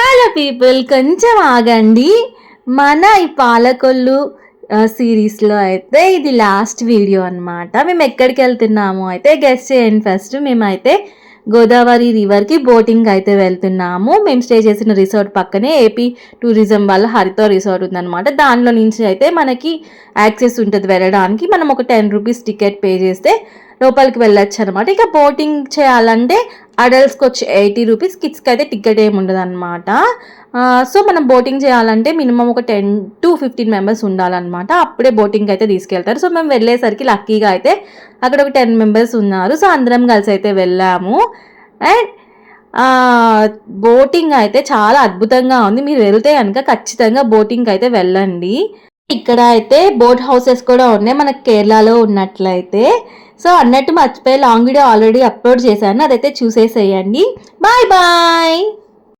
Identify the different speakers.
Speaker 1: Hello people కొంచెం ఆగండి మన ఈ పాలకొల్లు సిరీస్లో అయితే ఇది లాస్ట్ వీడియో అన్నమాట. మేము ఎక్కడికి వెళ్తున్నాము అయితే గెస్ట్ చేయండి ఫస్ట్ మేమైతే గోదావరి రివర్కి బోటింగ్ అయితే వెళ్తున్నాము. మేము స్టే చేసిన రిసార్ట్ పక్కనే ఏపీ టూరిజం వాళ్ళ హరితో రిసార్ట్ ఉందన్నమాట. దానిలో నుంచి అయితే మనకి యాక్సెస్ ఉంటుంది వెళ్ళడానికి. మనం ఒక టెన్ రూపీస్ టికెట్ పే చేస్తే లోపలికి వెళ్ళొచ్చు అనమాట ఇక బోటింగ్ చేయాలంటే అడల్ట్స్కి వచ్చి ఎయిటీ రూపీస్ కిడ్స్కి అయితే టికెట్ ఏమి ఉండదు అనమాట సో మనం బోటింగ్ చేయాలంటే మినిమం ఒక టెన్ టు ఫిఫ్టీన్ మెంబర్స్ ఉండాలన్నమాట. అప్పుడే బోటింగ్ అయితే తీసుకెళ్తారు. సో మేము వెళ్ళేసరికి లక్కీగా అయితే అక్కడ ఒక టెన్ మెంబర్స్ ఉన్నారు. సో అందరం కలిసి అయితే వెళ్ళాము. అండ్ బోటింగ్ అయితే చాలా అద్భుతంగా ఉంది. మీరు వెళ్తే కనుక ఖచ్చితంగా బోటింగ్ అయితే వెళ్ళండి. ఇక్కడ అయితే బోట్ హౌసెస్ కూడా ఉన్నాయి మనకి కేరళలో ఉన్నట్లయితే. సో అన్నట్టు మర్చిపోయి లాంగ్ వీడియో ఆల్రెడీ అప్లోడ్ చేశాను అదైతే చూసేసేయండి. Bye bye!